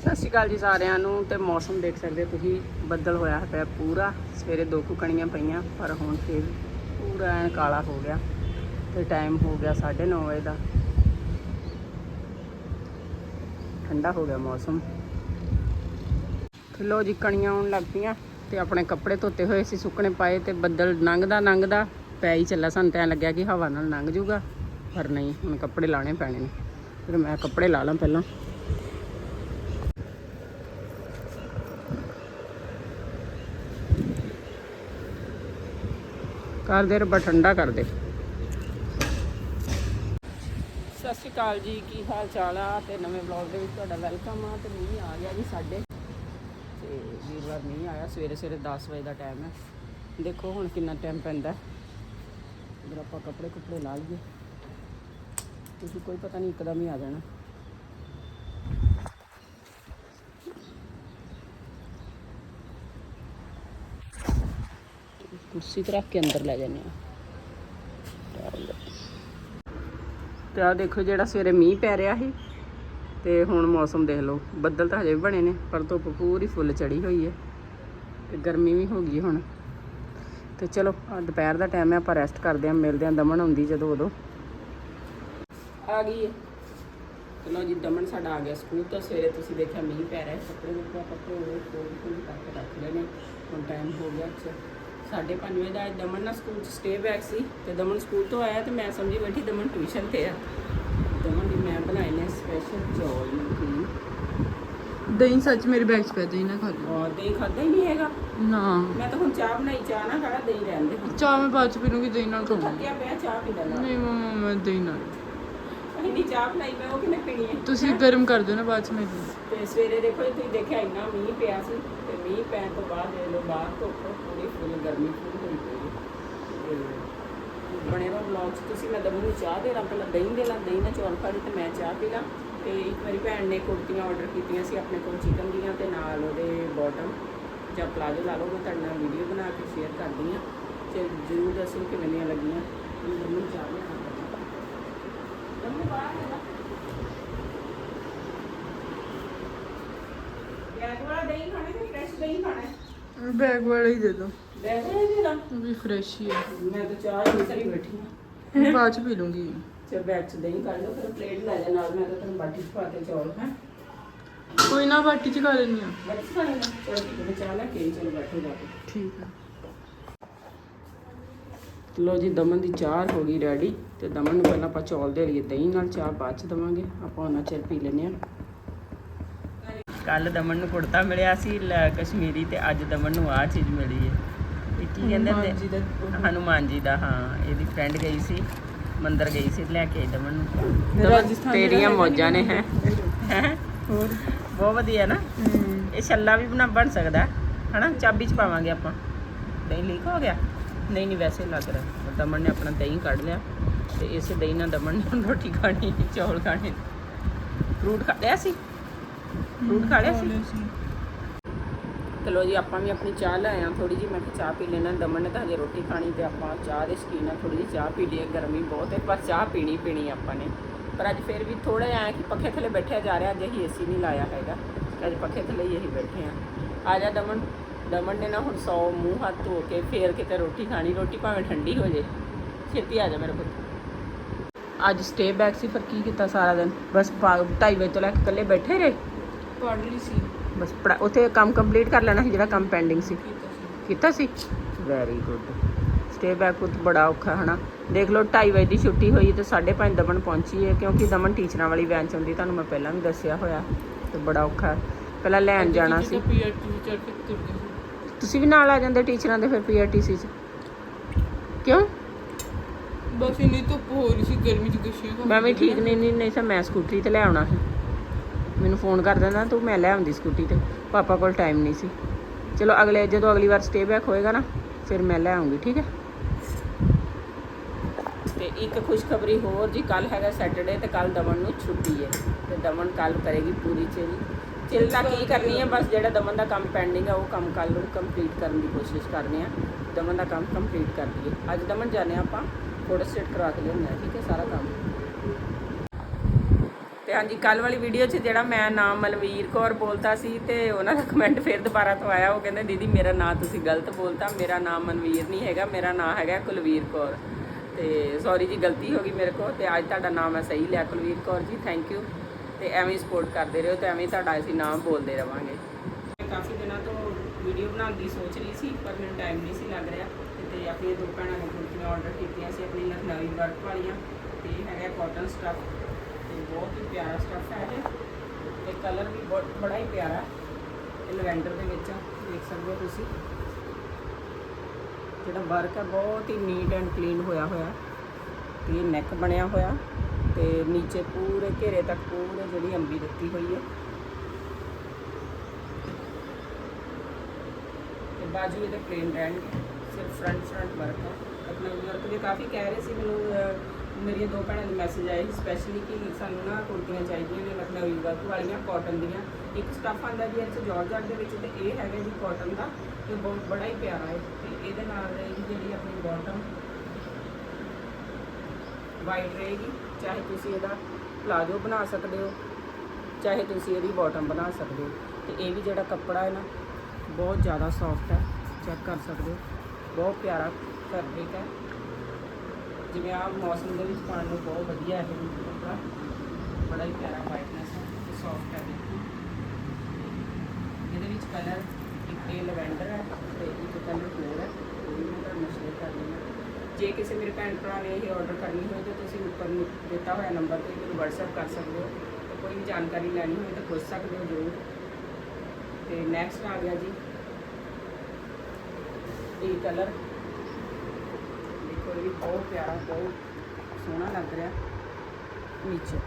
ਸਤਿ ਸ਼੍ਰੀ ਅਕਾਲ ਜੀ ਸਾਰਿਆਂ ਨੂੰ ਤੇ ਮੌਸਮ ਦੇਖ ਸਕਦੇ ਤੁਸੀਂ, ਬੱਦਲ ਹੋਇਆ ਪਿਆ ਪੂਰਾ, ਸਵੇਰੇ ਦੋ ਕੁ ਕਣੀਆਂ ਪਈਆਂ, ਪਰ ਹੁਣ ਫੇਰ ਪੂਰਾ ਐਨ ਕਾਲਾ ਹੋ ਗਿਆ ਤੇ ਟਾਈਮ ਹੋ ਗਿਆ 9:30 ਵਜੇ ਦਾ। ਠੰਡਾ ਹੋ ਗਿਆ ਮੌਸਮ। ਲੋ ਜੀ ਕਣੀਆਂ ਆਉਣ ਲੱਗ ਪਈਆਂ ਤੇ ਆਪਣੇ ਕੱਪੜੇ ਧੋਤੇ ਹੋਏ ਸੀ, ਸੁੱਕਣੇ ਪਾਏ ਤੇ ਬੱਦਲ ਲੰਘਦਾ ਲੰਘਦਾ ਪੈ ਹੀ ਚੱਲਾ ਸਾਨੂੰ ਤਾਂ ਐਂ ਲੱਗਿਆ ਕਿ ਹਵਾ ਨਾਲ ਲੰਘ ਜਾਊਗਾ ਪਰ ਨਹੀਂ, ਹੁਣ ਕੱਪੜੇ ਲਾਣੇ ਪੈਣੇ ਨੇ। ਫਿਰ ਮੈਂ ਕੱਪੜੇ ਲਾ ਲਾਂ ਪਹਿਲਾਂ। ਕਰ ਦੇ ਰੱਬਾ ਠੰਡਾ ਕਰ ਦੇ ਸਤਿ ਸ਼੍ਰੀ ਅਕਾਲ ਜੀ, ਕੀ ਹਾਲ ਚਾਲ ਆ? ਤੇ ਨਵੇਂ ਵਲੌਗ ਦੇ ਵਿੱਚ ਤੁਹਾਡਾ ਵੈਲਕਮ ਆ, ਤੇ ਮੀਂਹ ਆ ਗਿਆ ਜੀ ਸਾਡੇ। ਤੇ ਵੀਰਵਾਰ ਮੀਂਹ ਆਇਆ, ਸਵੇਰੇ ਸਵੇਰੇ 10 ਵਜੇ ਦਾ ਟਾਈਮ ਹੈ ਦੇਖੋ ਹੁਣ ਕਿੰਨਾ ਟਾਈਮ ਪੈਂਦਾ। ਇਧਰ ਆਪਾਂ ਕੱਪੜੇ ਕੁਪੜੇ ਲਾ ਲਈਏ। ਕਿਉਂਕਿ ਕੋਈ ਪਤਾ ਨਹੀਂ, ਇੱਕਦਮ ਹੀ ਆ ਜਾਣਾ। ਕੁਰਸੀ ਤੇ ਰੱਖ ਕੇ ਅੰਦਰ ਲੈ ਜਾਂਦੇ ਆ। ਤੇ ਆ ਦੇਖੋ ਜਿਹੜਾ ਸਵੇਰੇ ਮੀਂਹ ਪੈ ਰਿਹਾ ਸੀ, ਤੇ ਹੁਣ ਮੌਸਮ ਦੇਖ ਲਓ। ਬੱਦਲ ਤਾਂ ਹਜੇ ਵੀ ਬਣੇ ਨੇ, ਪਰ ਧੁੱਪ ਪੂਰੀ ਫੁੱਲ ਚੜੀ ਹੋਈ ਹੈ, ਤੇ ਗਰਮੀ ਵੀ ਹੋ ਗਈ ਹੁਣ। ਤੇ ਚਲੋ ਦੁਪਹਿਰ ਦਾ ਟਾਈਮ ਹੈ, ਆਪਾਂ ਰੈਸਟ ਕਰਦੇ ਆਂ ਮਿਲਦੇ ਆਂ ਦਮਨ ਆਉਂਦੀ ਜਦੋਂ ਉਦੋਂ। ਆ ਗਈ ਹੈ। ਚਲੋ ਜੀ, ਦਮਨ ਸਾਡਾ ਆ ਗਿਆ ਸਕੂਲ ਤੋਂ, ਸਵੇਰੇ ਤੁਸੀਂ ਦੇਖਿਆ ਮੀਂਹ ਪੈ ਰਿਹਾ ਕੱਪੜੇ ਕੁਪੜੇ ਕੱਪੜੇ ਹੋਏ ਕੋਲ ਕੋਲ ਕਰਕੇ ਰੱਖ ਲਏ ਹੁਣ ਟਾਈਮ ਹੋ ਗਿਆ ਅੱਛਾ। ਸਾਢੇ ਪੰਜ ਵਜੇ ਦਾ ਅੱਜ ਦਮਨ ਨਾਲ ਸਕੂਲ 'ਚ ਸਟੇ ਬੈਕ ਸੀ ਤੇ ਦਮਨ ਸਕੂਲ ਤੋਂ ਆਇਆ ਤੇ ਮੈਂ ਸਮਝੀ ਬੈਠੀ ਦਮਨ ਟਿਊਸ਼ਨ ਤੇ ਆ। ਦਮਨ ਦੀ ਮੈਂ ਬਣਾਏ ਨੇ ਸਪੈਸ਼ਲ ਚੌਲ ਨਮਕੀਨ ਦਹੀਂ ਸੱਚ ਮੇਰੇ ਬੈਗ 'ਚ ਪਿਆ ਦਹੀਂ ਨਾ ਖਾ ਔਰ ਦਹੀਂ ਖਾਦਾ ਹੀ ਨਹੀਂ ਹੈਗਾ। ਨਾ। ਮੈਂ ਤਾਂ ਹੁਣ ਚਾਹ ਬਣਾਈ ਚਾਹ ਨਾ ਖਾਣਾ ਦਹੀਂ ਰਹਿਣ ਦੇ। ਚਾਹ ਮੈਂ ਬਾਅਦ ਚ ਪੀਣੂਗੀ ਦਹੀਂ ਨਾਲ ਖਾਊਂਗੀ। ਥੱਕਿਆ ਪਿਆ ਚਾਹ ਪੀ ਲੈਣਾ ਨਹੀਂ ਮਮਾ ਮੈਂ ਦਹੀਂ ਨਾਲ। ਇੰਨੀ ਚਾਹ ਬਣਾਈ ਮੈਂ ਉਹ ਕਿਨੇ ਪੀਣੀ ਹੈ? ਤੁਸੀਂ ਗਰਮ ਕਰ ਦਿਓ ਨਾ ਬਾਅਦ ਚ ਮੈਂ ਪੀ ਤੇ ਸਵੇਰੇ ਦੇਖੋ ਤੁਸੀਂ ਦੇਖਿਆ ਇੰਨਾ ਮੀਂਹ ਪਿਆ ਸੀ ਤੇ ਮੀਂਹ ਪੈਣ ਤੋਂ ਬਾਅਦ ਇਹ ਲੋ ਬਾਹਰ ਧੁੱਪ। ਪੂਰੀ ਗਰਮੀ ਫੁੱਲ ਹੋਈ ਪਈ ਹੈ। ਤੇ ਬਣੇ ਰਹੋ ਵਲੌਗ 'ਚ। ਤੁਸੀਂ ਮੈਂ ਦਮੂ ਨੂੰ ਚਾਹ ਦੇ ਰਾਂ ਪਹਿਲਾਂ, ਦਹੀਂ ਦੇ ਲਾਂ ਦਹੀਂ ਨਾਲ ਚੌਲ ਪਾ ਲਈ ਤੇ ਮੈਂ ਚਾਹ ਪੀ ਲਾਂ। ਤੇ ਇੱਕ ਵਾਰੀ ਭੈਣ ਨੇ ਕੁੜਤੀਆਂ ਆਰਡਰ ਕੀਤੀਆਂ ਸੀ ਆਪਣੇ ਕੋਲ ਚਿਕਨ ਦੀਆਂ ਤੇ ਨਾਲ ਉਹਦੇ ਬਾਟਮ ਜਾਂ ਪਲਾਜ਼ੋ ਲਾ ਲਓ, ਮੈਂ ਤੁਹਾਡੇ ਨਾਲ ਵੀਡੀਓ ਬਣਾ ਕੇ ਸ਼ੇਅਰ ਕਰਦੀ ਹਾਂ। ਤੇ ਜ਼ਰੂਰ ਦੱਸੋ ਕਿਵੇਂ ਦੀਆਂ ਲੱਗੀਆਂ। ਦਮੂ ਚਾਹ ਲਿਆ ਦਮੂ ਬਾਹਰ ਆ ਜਾ। ਪਿਆਜ਼ ਵਾਲਾ ਦਹੀਂ ਖਾਣਾ ਕਿ ਫਰੈਸ਼ ਦਹੀਂ ਖਾਣਾ ਬੈਗ ਵਾਲਾ ਹੀ ਦੇ ਦਿਓ। ਦੇ ਲਾ ਉਹ ਵੀ ਫਰੈਸ਼ ਹੀ ਮੈਂ ਤਾਂ ਚਾਹ ਹੀ ਕਰੀ ਬੈਠੀ ਹਾਂ ਬਾਅਦ ਚ ਪੀ ਲੂੰਗੀ। ਚਲ ਬੈਗ ਚ ਦਹੀਂ ਕੱਢ ਲਓ ਫਿਰ ਪਲੇਟ ਲੈ ਜਾ ਨਾਲ ਮੈਂ ਤਾਂ ਤੈਨੂੰ ਬਾਟੀ ਚ ਪਾ ਕੇ ਚੌਲ ਹੈ। ਕੋਈ ਨਾ ਬਾਟੀ ਚ ਖਾ ਲੈਣੀ ਆ ਬਾਟੀ ਚ ਖਾਣੇ ਨਾ ਚਲ ਠੀਕ ਹੈ ਚਾਹ ਲੈ ਕੇ ਚਲ ਬੈਠੋ ਜਾ ਕੇ। ਠੀਕ ਆ। ਲੋ ਜੀ ਦਮਨ ਦੀ ਚਾਹ ਹੋ ਗਈ ਰੈਡੀ ਤੇ ਦਮਨ ਨੂੰ ਪਹਿਲਾਂ ਆਪਾਂ ਚੌਲ ਦੇ ਲਈਏ। ਦਹੀਂ ਨਾਲ ਚਾਹ ਬਾਅਦ ਚ ਦਵਾਂਗੇ। ਆਪਾਂ ਉਹਨਾਂ ਚਿਰ ਪੀ ਲੈਨੇ ਆ ਕੱਲ ਦਮਨ ਨੂੰ ਕੁੜਤਾ ਮਿਲਿਆ ਸੀ ਲ- ਕਸ਼ਮੀਰੀ ਤੇ ਅੱਜ ਦਮਨ ਨੂੰ ਆ ਚੀਜ਼ ਮਿਲੀ ਹੈ। ਇਹ ਕੀ ਕਹਿੰਦੇ ਹਨੂੰਮਾਨ ਜੀ ਨੇ ਦਾ ਹਨੂਮਾਨ ਜੀ ਦਾ ਹਾਂ ਇਹਦੀ ਫਰੈਂਡ ਗਈ ਸੀ ਮੰਦਰ ਗਈ ਸੀ ਲੈ ਕੇ ਆਈ ਦਮਨ ਨੂੰ। ਰਾਜਸਥਾਨ ਦਾ ਤੇਰੀਆਂ ਮੌਜਾਂ ਨੇ ਹੈ? ਹੈ? ਹੋਰ? ਬਹੁਤ ਵਧੀਆ ਨਾ। ਇਹ ਛੱਲਾ ਵੀ ਬਣਾ ਬਣ ਸਕਦਾ ਹਨਾ? ਚਾਬੀ ਚ ਪਾਵਾਂਗੇ ਆਪਾਂ। ਦਹੀਂ ਲੀਕ ਹੋ ਗਿਆ? ਨਹੀਂ ਨਹੀਂ ਵੈਸੇ ਲੱਗ ਰਿਹਾ। ਦਮਨ ਨੇ ਆਪਣਾ ਦਹੀਂ ਕੱਢ ਲਿਆ। ਤੇ ਇਸੇ ਦਹੀਂ ਨਾਲ ਦਮਨ ਨੇ ਹੁਣ ਰੋਟੀ ਖਾਣੀ ਚੌਲ ਖਾਣੇ। ਫਰੂਟ ਖਾ ਲਿਆ ਸੀ? ਫਰੂਟ ਖਾ ਲਿਆ ਸੀ। ਚਲੋ ਜੀ, ਆਪਾਂ ਵੀ ਆਪਣੀ ਚਾਹ ਲੈ ਆਇਆ ਥੋੜੀ ਜੀ ਮੈਂ ਕਿਹਾ ਚਾਹ ਪੀ ਲੈਣਾ ਦਮਨ ਨੇ ਤਾਂ ਹਜੇ ਰੋਟੀ ਖਾਣੀ ਤੇ ਆਪਾਂ ਚਾਹ ਦੇ ਸ਼ਕੀਨ ਆ ਥੋੜੀ ਜੀ ਚਾਹ ਪੀ ਲਈਏ। ਗਰਮੀ ਬਹੁਤ ਹੈ, ਪਰ ਚਾਹ ਪੀਣੀ ਪੀਣੀ ਆਪਾਂ ਨੇ। ਪਰ ਅੱਜ ਫਿਰ ਵੀ ਥੋੜਾ ਜਿਹਾ ਐਂ ਕਿ ਪੱਖੇ ਥੱਲੇ ਬੈਠਿਆ ਜਾ ਰਿਹਾ, ਅੱਜ ਅਸੀਂ ਏਸੀ ਨਹੀਂ ਲਾਇਆ ਹੈਗਾ। ਅੱਜ ਪੱਖੇ ਥੱਲੇ ਹੀ ਅਸੀਂ ਬੈਠੇ ਆ ਆ ਜਾ ਦਮਨ। ਦਮਨ ਨੇ ਨਾ ਹੁਣ ਸੌ ਮੂੰਹ ਹੱਥ ਧੋ ਕੇ ਫੇਰ ਕਿਤੇ ਰੋਟੀ ਖਾਣੀ। ਰੋਟੀ ਭਾਵੇਂ ਠੰਡੀ ਹੋ ਜੇ। ਛੇਤੀ ਆ ਜਾ ਮੇਰੇ ਕੋਲ। ਅੱਜ ਸਟੇ ਬੈਕ ਸੀ ਪਰ ਕੀ ਕੀਤਾ ਸਾਰਾ ਦਿਨ? ਬਸ 2:30 ਵਜੇ ਤੋਂ ਲੈ ਕੇ ਇਕੱਲੇ ਬੈਠੇ ਰਹੇ? ਪੜ ਲਈ ਸੀ। ਬਸ ਪੜ੍ਹਾ- ਉੱਥੇ ਕੰਮ ਕੰਪਲੀਟ ਕਰ ਲੈਣਾ ਸੀ ਜਿਹੜਾ ਕੰਮ ਪੈਂਡਿੰਗ ਸੀ। ਕੀਤਾ ਸੀ? ਵੈਰੀ ਗੁੱਡ ਸਟੇ ਬੈਕ ਉਤ ਬੜਾ ਔਖਾ ਹਨਾ। ਦੇਖ ਲਓ 2:30 ਵਜੇ ਦੀ ਛੁੱਟੀ ਹੋਈ ਤੇ 5:30 ਦਮਨ ਪਹੁੰਚੀ ਹੈ ਕਿਉਂਕਿ ਦਮਨ ਟੀਚਰਾਂ ਵਾਲੀ ਵੈਨ ਚ ਹੁੰਦੀ ਤੁਹਾਨੂੰ ਮੈਂ ਪਹਿਲਾਂ ਵੀ ਦੱਸਿਆ ਹੋਇਆ ਤੇ ਬੜਾ ਔਖਾ। ਪਹਿਲਾਂ ਲੈਣ ਜਾਣਾ ਸੀ। ਤੁਸੀਂ ਵੀ ਨਾਲ ਆ ਜਾਂਦੇ ਟੀਚਰਾਂ ਦੇ ਫਿਰ ਪੀਆਰਟੀਸੀ ਚ? ਕਿਉਂ? ਬਸ ਇਨੀ ਧੁੱਪ ਹੋ ਰਹੀ ਸੀ ਗਰਮੀ ਚ ਗੁੱਸੇ ਮੈਂ ਵੀ ਠੀਕ ਨਹੀਂ ਨਹੀਂ ਨਹੀਂ ਮੈਂ ਸਕੂਟਰੀ ਤੇ ਲੈ ਆਉਣਾ ਸੀ। ਮੈਨੂੰ ਫੋਨ ਕਰ ਦਿੰਦਾ, ਤੂੰ ਮੈਂ ਲੈ ਆਉਂਦੀ ਸਕੂਟੀ ਤੇ। ਪਾਪਾ ਕੋਲ ਟਾਈਮ ਨਹੀਂ ਸੀ। ਚਲੋ ਅਗਲੇ, ਜਦੋਂ ਅਗਲੀ ਵਾਰ ਸਟੇ ਬੈਕ ਹੋਏਗਾ ਨਾ, ਫਿਰ ਮੈਂ ਲੈ ਆਉਂਗੀ, ਠੀਕ ਹੈ? ਤੇ ਇੱਕ ਖੁਸ਼ਖਬਰੀ ਹੋਰ ਜੀ ਕੱਲ ਹੈਗਾ ਸੈਟਰਡੇ ਤੇ ਕੱਲ ਦਮਨ ਨੂੰ ਛੁੱਟੀ ਹੈ। ਤੇ ਦਮਨ ਕੱਲ ਕਰੇਗੀ ਪੂਰੀ ਚਿਲ। ਚਿਲ ਤਾਂ ਕੀ ਕਰਨੀ ਹੈ, ਬਸ ਜਿਹੜਾ ਦਮਨ ਦਾ ਕੰਮ ਪੈਂਡਿੰਗ ਆ, ਉਹ ਕੰਮ ਕੱਲ ਨੂੰ ਕੰਪਲੀਟ ਕਰਨ ਦੀ ਕੋਸ਼ਿਸ਼ ਕਰਨੀ ਆ। ਦਮਨ ਦਾ ਕੰਮ ਕੰਪਲੀਟ ਕਰ ਲਈਏ। ਅੱਜ ਦਮਨ ਜਾਣੇ ਆਪਾਂ ਫੋਟੋ ਸਟੇਟ ਕਰਵਾ ਕੇ ਲਿਆਉਂਦੇ ਹਾਂ ਠੀਕ ਹੈ, ਸਾਰਾ ਕੰਮ। ਤੇ ਹਾਂਜੀ ਕੱਲ ਵਾਲੀ ਵੀਡੀਓ 'ਚ ਜਿਹੜਾ ਮੈਂ ਨਾਮ ਮਲਵੀਰ ਕੌਰ ਬੋਲਤਾ ਸੀ ਤੇ ਉਹਨਾਂ ਦਾ ਕਮੈਂਟ ਫਿਰ ਦੁਬਾਰਾ ਤੋਂ ਆਇਆ, ਉਹ ਕਹਿੰਦੇ, ਦੀਦੀ, ਮੇਰਾ ਨਾਮ ਤੁਸੀਂ ਗਲਤ ਬੋਲਤਾ, ਮੇਰਾ ਨਾਮ ਮਨਵੀਰ ਨਹੀਂ ਹੈਗਾ, ਮੇਰਾ ਨਾਮ ਹੈਗਾ ਕੁਲਵੀਰ ਕੌਰ। ਤੇ ਸੌਰੀ ਜੀ, ਗਲਤੀ ਹੋ ਗਈ ਮੇਰੇ ਕੋਲ ਤੇ ਅੱਜ ਤੁਹਾਡਾ ਨਾਮ ਮੈਂ ਸਹੀ ਲਿਆ, ਕੁਲਵੀਰ ਕੌਰ ਜੀ ਥੈਂਕ ਯੂ ਤੇ ਐਵੇਂ ਸਪੋਰਟ ਕਰਦੇ ਰਹੋ ਤੇ ਐਵੇਂ ਤੁਹਾਡਾ ਅਸੀਂ ਨਾਮ ਬੋਲਦੇ ਰਵਾਂਗੇ। ਮੈਂ ਕਾਫੀ ਦਿਨਾਂ ਤੋਂ ਵੀਡੀਓ ਬਣਾਉਣ ਦੀ ਸੋਚ ਰਹੀ ਸੀ, ਪਰ ਮੈਨੂੰ ਟਾਈਮ ਨਹੀਂ ਸੀ ਲੱਗ ਰਿਹਾ। ਤੇ ਆਪਣੀਆਂ ਦੋ ਭੈਣਾਂ ਨੇ ਕੁੜਤੀਆਂ ਆਰਡਰ ਕੀਤੀਆਂ ਸੀ, ਆਪਣੀ ਲਖਨਵੀ ਵਰਕ ਵਾਲੀਆਂ, ਤੇ ਹੈਗਾ ਕਾਟਨ ਸਟਫ ਬਹੁਤ ਹੀ ਪਿਆਰਾ ਸਟਫ ਹੈ ਇਹ। ਤੇ ਕਲਰ ਵੀ ਬਹੁਤ, ਬੜਾ ਹੀ ਪਿਆਰਾ ਇਹ ਲਵੈਂਡਰ ਦੇ ਵਿੱਚ ਦੇਖ ਸਕਦੇ ਹੋ ਤੁਸੀਂ। ਜਿਹੜਾ ਵਰਕ ਹੈ ਬਹੁਤ ਹੀ ਨੀਟ ਐਂਡ ਕਲੀਨ ਹੋਇਆ ਹੋਇਆ ਤੇ ਇਹ ਨੈਕ ਬਣਿਆ ਹੋਇਆ ਤੇ ਨੀਚੇ ਪੂਰੇ ਘੇਰੇ ਤੱਕ ਪੂਰੇ ਜਿਹੜੀ ਅੰਬੀ ਦਿੱਤੀ ਹੋਈ ਹੈ। ਤੇ ਬਾਜੂ ਇਹਦੇ ਪਲੇਨ ਰਹਿਣਗੇ। ਸਿਰਫ ਫਰੰਟ ਫਰੰਟ ਵਰਕ ਹੈ ਆਪਣਾ ਵਰਕ ਦੇ ਕਾਫੀ ਕਹਿ ਰਹੇ ਸੀ ਮੈਨੂੰ ਮੇਰੀਆਂ ਦੋ ਭੈਣਾਂ ਦੇ ਮੈਸੇਜ ਆਏ ਸੀ ਸਪੈਸ਼ਲੀ ਕਿ ਸਾਨੂੰ ਨਾ ਕੁੜਤੀਆਂ ਚਾਹੀਦੀਆਂ ਨੇ ਲਖਨਊ ਵਰਕ ਵਾਲੀਆਂ ਕਾਟਨ ਦੀਆਂ। ਇੱਕ ਸਟੱਫ ਆਂਦਾ ਜੀ ਇੱਥੇ ਜਾਰਜਟ ਦੇ ਵਿੱਚ ਤੇ ਇਹ ਹੈਗਾ ਜੀ ਕਾਟਨ ਦਾ, ਤੇ ਬਹੁਤ ਬੜਾ ਹੀ ਪਿਆਰਾ ਹੈ। ਤੇ ਇਹਦੇ ਨਾਲ ਰਹੇਗੀ ਜਿਹੜੀ ਆਪਣੀ ਬਾਟਮ ਵਾਈਟ ਰਹੇਗੀ। ਚਾਹੇ ਤੁਸੀਂ ਇਹਦਾ ਪਲਾਜੋ ਬਣਾ ਸਕਦੇ ਹੋ, ਚਾਹੇ ਤੁਸੀਂ ਇਹਦੀ ਬਾਟਮ ਬਣਾ ਸਕਦੇ ਹੋ। ਤੇ ਇਹ ਵੀ ਜਿਹੜਾ ਕੱਪੜਾ ਹੈ ਨਾ, ਬਹੁਤ ਜ਼ਿਆਦਾ ਸੌਫਟ ਹੈ ਚੈੱਕ ਕਰ ਸਕਦੇ ਹੋ। ਬਹੁਤ ਪਿਆਰਾ ਫੈਬਰਿਕ ਹੈ। ਜਿਵੇਂ ਆ ਮੌਸਮ ਦੇ ਵਿੱਚ ਪਾਉਣ ਨੂੰ ਬਹੁਤ ਵਧੀਆ ਹੈ ਇਹ ਕੱਪੜਾ। ਬੜਾ ਹੀ ਪਿਆਰਾ ਵਾਈਟਨੈਸ ਹੈ ਤੇ ਸੌਫਟ ਹੈ ਦੇਖੋ ਇਹਦੇ ਵਿੱਚ ਕਲਰ ਇੱਕ ਇਹ ਲਵੈਂਡਰ ਹੈ ਤੇ ਇੱਕ ਕਲਰ ਹੋਰ ਹੈ। ਉਹ ਵੀ ਮੈਂ ਤੁਹਾਨੂੰ ਸ਼ੇਅਰ ਕਰ ਦਿੰਦਾ ਜੇ ਕਿਸੇ ਮੇਰੇ ਭੈਣ ਭਰਾ ਨੇ ਇਹ ਆਰਡਰ ਕਰਨੀ ਹੋਵੇ ਤਾਂ ਤੁਸੀਂ ਉੱਪਰ ਨੂੰ ਦਿੱਤਾ ਹੋਇਆ ਨੰਬਰ ਤੇ ਮੈਨੂੰ WhatsApp ਕਰ ਸਕਦੇ ਹੋ। ਤੇ ਕੋਈ ਵੀ ਜਾਣਕਾਰੀ ਲੈਣੀ ਹੋਵੇ ਤਾਂ ਪੁੱਛ ਸਕਦੇ ਹੋ ਜ਼ਰੂਰ। ਤੇ ਨੈਕਸਟ ਆ ਗਿਆ ਜੀ। ਇਹ ਕਲਰ ਦੇਖੋ ਇਹ ਵੀ ਬਹੁਤ ਪਿਆਰਾ ਬਹੁਤ ਸੋਹਣਾ ਲੱਗ ਰਿਹਾ ਨੀਚੇ।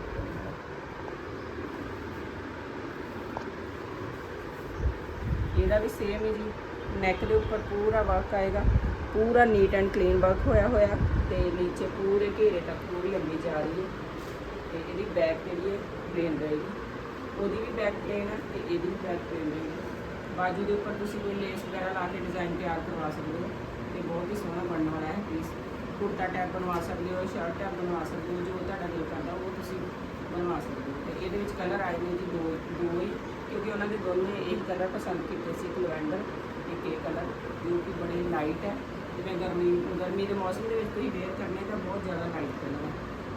ਇਹਦਾ ਵੀ ਸੇਮ ਹੀ ਜੀ। ਨੈਕ ਦੇ ਉੱਪਰ ਪੂਰਾ ਵਰਕ ਆਏਗਾ। ਪੂਰਾ ਨੀਟ ਐਂਡ ਕਲੀਨ ਵਰਕ ਹੋਇਆ ਹੋਇਆ। ਤੇ ਨੀਚੇ ਪੂਰੇ ਘੇਰੇ ਤੱਕ ਪੂਰੀ ਲੰਬੀ ਜਾ ਰਹੀ ਹੈ। ਤੇ ਇਹਦੀ ਬੈਕ ਜਿਹੜੀ ਹੈ ਪਲੇਨ ਰਹੇਗੀ। ਉਹਦੀ ਵੀ ਬੈਕ ਪਲੇਨ ਹੈ ਤੇ ਇਹਦੀ ਵੀ ਬੈਕ ਪਲੇਨ ਰਹੇਗੀ। ਬਾਜੂ ਦੇ ਉੱਪਰ ਤੁਸੀਂ ਕੋਈ ਲੇਸ ਵਗੈਰਾ ਲਾ ਕੇ ਡਿਜ਼ਾਈਨ ਤਿਆਰ ਕਰਵਾ ਸਕਦੇ ਹੋ। ਤੇ ਬਹੁਤ ਹੀ ਸੋਹਣਾ ਬਣਨ ਵਾਲਾ ਹੈ ਪੀਸ ਕੁੜਤਾ ਟੈਪ ਬਣਵਾ ਸਕਦੇ ਹੋ, ਸ਼ਰਟ ਟੈਪ ਬਣਵਾ ਸਕਦੇ ਹੋ, ਜੋ ਤੁਹਾਡਾ ਦਿਲ ਕਰਦਾ ਉਹ ਤੁਸੀਂ ਬਣਵਾ ਸਕਦੇ ਹੋ। ਤੇ ਇਹਦੇ ਵਿੱਚ ਕਲਰ ਆਏ ਨੇ ਜੀ ਦੋ ਦੋ ਹੀ, ਕਿਉਂਕਿ ਉਹਨਾਂ ਦੇ ਦੋਨੇ ਇੱਕ ਕਲਰ ਪਸੰਦ ਕੀਤੇ ਸੀ, ਇੱਕ ਲਵੈਂਡਰ ਇੱਕ ਇਹ ਕਲਰ ਜੋ ਕਿ ਬੜੇ ਲਾਈਟ ਹੈ। ਜਿਵੇਂ ਗਰਮੀ ਗਰਮੀ ਦੇ ਮੌਸਮ ਦੇ ਵਿੱਚ ਤੁਸੀਂ ਵੇਅਰ ਕਰਨੇ ਤਾਂ ਬਹੁਤ ਜ਼ਿਆਦਾ ਲਾਈਟ ਕਲਰ ਹੈ।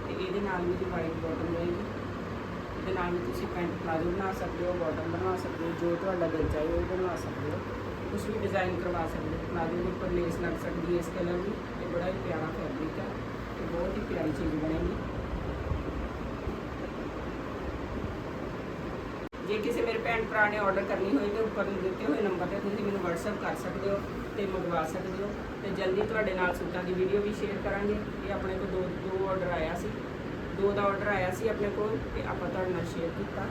ਤੇ ਇਹਦੇ ਨਾਲ ਵੀ ਜੀ ਵਾਈਟ ਬਾਟਮ ਰਹੇਗੀ। ਇਹਦੇ ਨਾਲ ਵੀ ਤੁਸੀਂ ਪੈਂਟ ਪਲਾਜ਼ੋ ਬਣਾ ਸਕਦੇ ਹੋ ਬਾਟਮ ਬਣਾ ਸਕਦੇ ਹੋ, ਜੋ ਤੁਹਾਡਾ ਦਿਲ ਚਾਹੇ ਉਹ ਬਣਵਾ ਸਕਦੇ ਹੋ। ਕੁਝ ਵੀ ਡਿਜ਼ਾਈਨ ਕਰਵਾ ਸਕਦੇ ਹੋ। ਪਲਾਜ਼ੋ ਦੇ ਉੱਪਰ ਲੇਸ ਲੱਗ ਸਕਦੀ ਹੈ ਇਸ ਕਲਰ ਦੀ। ਬੜਾ ਹੀ ਪਿਆਰਾ ਫੈਬਰਿਕ ਹੈ ਤੇ ਬਹੁਤ ਹੀ ਪਿਆਰੀ ਚੀਜ਼ ਬਣੇਗੀ। ਜੇ ਕਿਸੇ ਮੇਰੇ ਭੈਣ ਭਰਾ ਨੇ ਆਰਡਰ ਕਰਨੀ ਹੋਏ ਤੇ ਉੱਪਰ ਦਿੱਤੇ ਹੋਏ ਨੰਬਰ ਤੇ ਤੁਸੀਂ ਮੈਨੂੰ WhatsApp ਕਰ ਸਕਦੇ ਹੋ ਤੇ ਮੰਗਵਾ ਸਕਦੇ ਹੋ ਤੇ ਜਲਦੀ ਤੁਹਾਡੇ ਨਾਲ ਸੂਟਾਂ ਦੀ ਵੀਡੀਓ ਵੀ ਸ਼ੇਅਰ ਕਰਾਂਗੇ। ਇਹ ਆਪਣੇ ਕੋਲ ਦੋ ਦੋ ਆਰਡਰ ਆਇਆ ਸੀ। ਦੋ ਦਾ ਆਰਡਰ ਆਇਆ ਸੀ ਆਪਣੇ ਕੋਲ ਤੇ ਆਪਾਂ ਤੁਹਾਡੇ ਨਾਲ ਸ਼ੇਅਰ ਕੀਤਾ।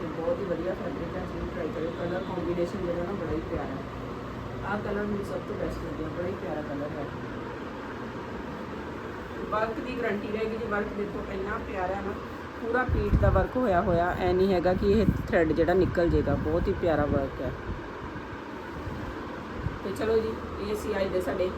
ਤੇ ਬਹੁਤ ਹੀ ਵਧੀਆ ਫੈਬਰਿਕ ਹੈ ਤੁਸੀਂ ਟਰਾਈ ਕਰਿਓ। ਕਲਰ ਕੰਬੀਨੇਸ਼ਨ ਜਿਹੜਾ ਨਾ ਬੜਾ ਹੀ ਪਿਆਰਾ। ਹੈ ਆਹ ਕਲਰ ਮੈਨੂੰ ਸਭ ਤੋਂ ਬੈਸਟ ਲੱਗਿਆ, ਬੜਾ ਹੀ ਪਿਆਰਾ ਕਲਰ ਹੈ। ਵਰਕ ਦੀ ਗਰੰਟੀ ਰਹੇਗੀ ਜੀ, ਵਰਕ ਦੇਖੋ ਇੰਨਾ ਪਿਆਰਾ ਹੈ ਨਾ, ਪੂਰਾ ਪੀਟ ਦਾ ਵਰਕ ਹੋਇਆ ਹੋਇਆ, ਐ ਨਹੀਂ ਹੈਗਾ ਕਿ ਇਹ ਥ੍ਰੈਡ ਜਿਹੜਾ ਨਿਕਲ ਜੇਗਾ ਬਹੁਤ ਹੀ ਪਿਆਰਾ ਵਰਕ ਹੈ। ਤੇ ਚਲੋ ਜੀ, ਇਹ ਸੀ ਅੱਜ ਦੇ ਸਾਡੇ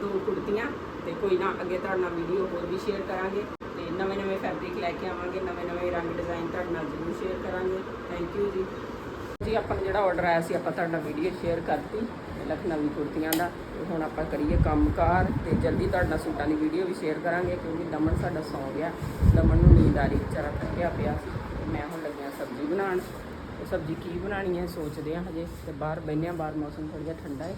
ਦੋ ਕੁੜਤੀਆਂ, ਤੇ ਕੋਈ ਨਾ, ਅੱਗੇ ਤੁਹਾਡੇ ਨਾਲ ਵੀਡੀਓ ਹੋਰ ਵੀ ਸ਼ੇਅਰ ਕਰਾਂਗੇ, ਤੇ ਨਵੇਂ ਨਵੇਂ ਫੈਬਰਿਕ ਲੈ ਕੇ ਆਵਾਂਗੇ ਨਵੇਂ ਨਵੇਂ ਰੰਗ ਡਿਜ਼ਾਈਨ ਤੁਹਾਡੇ ਨਾਲ ਜ਼ਰੂਰ ਸ਼ੇਅਰ ਕਰਾਂਗੇ। ਥੈਂਕ ਯੂ ਜੀ। ਜੀ, ਆਪਾਂ ਜਿਹੜਾ ਆਰਡਰ ਆਇਆ ਸੀ, ਆਪਾਂ ਤੁਹਾਡਾ ਵੀਡੀਓ ਸ਼ੇਅਰ ਕਰਤੀ। ਲਖਨਵੀ ਕੁੜਤੀਆਂ ਦਾ। ਹੁਣ ਆਪਾਂ ਕਰੀਏ ਕੰਮਕਾਰ ਤੇ ਜਲਦੀ ਤੁਹਾਡਾ ਸੂਟਾਂ ਦੀ ਵੀਡੀਓ ਵੀ ਸ਼ੇਅਰ ਕਰਾਂਗੇ, ਕਿਉਂਕਿ ਦਮਨ ਸਾਡਾ ਸੌਂ ਗਿਆ। ਦਮਨ ਨੂੰ ਨੀਂਦ ਆ ਰਹੀ, ਵਿਚਾਰਾ ਥੱਕਿਆ ਪਿਆ ਸੀ। ਮੈਂ ਹੁਣ ਲੱਗਿਆ ਸਬਜ਼ੀ ਬਣਾਉਣ। ਤੇ ਸਬਜ਼ੀ ਕੀ ਬਣਾਉਣੀ ਹੈ, ਸੋਚਦੇ ਆ ਹਜੇ। ਤੇ ਬਾਹਰ ਬੈਠੇ ਹਾਂ, ਬਾਹਰ ਮੌਸਮ ਥੋੜ੍ਹਾ ਜਿਹਾ ਠੰਡਾ ਹੈ।